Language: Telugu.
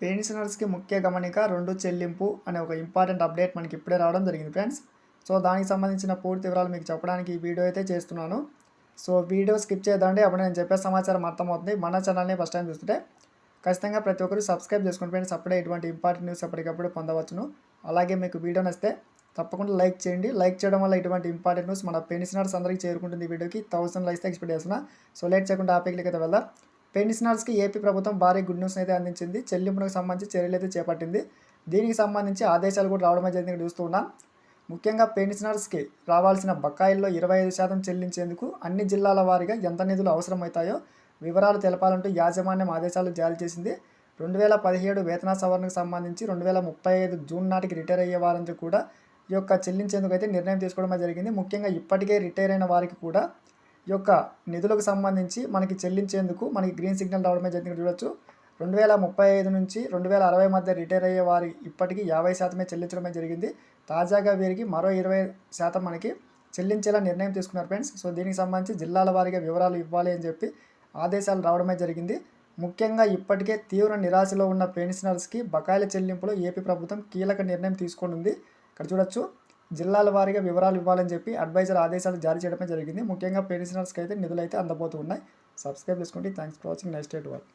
పెన్షనర్స్కి ముఖ్య గమనిక రెండు చెల్లింపు అనే ఒక ఇంపార్టెంట్ అప్డేట్ మనకి ఇప్పుడే రావడం జరిగింది ఫ్రెండ్స్. సో దానికి సంబంధించిన పూర్తి వివరాలు మీకు చెప్పడానికి ఈ వీడియో అయితే చేస్తున్నాను. సో వీడియో స్కిప్ చేయదండి. అప్పుడు నేను చెప్పే సమాచారం అర్థమవుతుంది. మన ఛానల్ని ఫస్ట్ టైం చూస్తుంటే ఖచ్చితంగా ప్రతి ఒక్కరు సబ్స్క్రైబ్ చేసుకుని ఫ్రెండ్స్ అప్పుడే ఇటువంటి ఇంపార్టెంట్ న్యూస్ ఎప్పటికప్పుడు పొందవచ్చును. అలాగే మీకు వీడియో నచ్చితే తప్పకుండా లైక్ చేయండి. లైక్ చేయడం వల్ల ఇటువంటి ఇంపార్టెంట్ న్యూస్ మన పెన్షనర్స్ అందరికీ చేరుకుంటుంది వీడియోకి. థౌసండ్ లైక్స్ ఎక్స్పెక్ట్ చేస్తున్నా. సో లేట్ చేయకుండా ఆపేకి అయితే వెళ్దాం. పెన్షనర్స్కి ఏపీ ప్రభుత్వం భారీ గుడ్ న్యూస్ అయితే అందించింది. చెల్లింపులకు సంబంధించి చర్యలు అయితే చేపట్టింది. దీనికి సంబంధించి ఆదేశాలు కూడా రావడం జరిగింది చూస్తూ ఉన్నాం ముఖ్యంగా పెన్షనర్స్కి రావాల్సిన బకాయిల్లో ఇరవై ఐదు శాతం చెల్లించేందుకు అన్ని జిల్లాల వారీగా ఎంత నిధులు అవసరమవుతాయో వివరాలు తెలపాలంటూ యాజమాన్యం ఆదేశాలు జారీ చేసింది. రెండు వేల పదిహేడు వేతన సవరణకు సంబంధించి రెండు వేల ముప్పై ఐదు జూన్ నాటికి రిటైర్ అయ్యే వారంతా కూడా ఈ యొక్క చెల్లించేందుకు అయితే నిర్ణయం తీసుకోవడం జరిగింది. ముఖ్యంగా ఇప్పటికే రిటైర్ అయిన వారికి కూడా యొక్క నిధులకు సంబంధించి మనకి చెల్లించేందుకు మనకి గ్రీన్ సిగ్నల్ రావడమే జరిగింది. చూడొచ్చు. రెండు వేల ముప్పై ఐదు నుంచి రెండు వేల అరవై మధ్య రిటైర్ అయ్యే వారి ఇప్పటికీ యాభై శాతమే చెల్లించడమే జరిగింది. తాజాగా వీరికి మరో ఇరవై శాతం మనకి చెల్లించేలా నిర్ణయం తీసుకున్నారు ఫ్రెండ్స్. సో దీనికి సంబంధించి జిల్లాల వారీగా వివరాలు ఇవ్వాలి అని చెప్పి ఆదేశాలు రావడమే జరిగింది. ముఖ్యంగా ఇప్పటికే తీవ్ర నిరాశలో ఉన్న పెన్షనర్స్కి బకాయిల చెల్లింపులో ఏపీ ప్రభుత్వం కీలక నిర్ణయం తీసుకుంటుంది. ఇక్కడ చూడొచ్చు. జిల్లాల వారీగా వివరాలు ఇవ్వాలని చెప్పి అడ్వైజర్ ఆదేశాలు జారీ చేయడమే జరిగింది. ముఖ్యంగా పెన్షనర్స్కి అయితే నిధులు అయితే అందబోతున్నాయి సబ్స్క్రైబ్ చేసుకోండి. Thanks for watching. Next date వాళ్ళు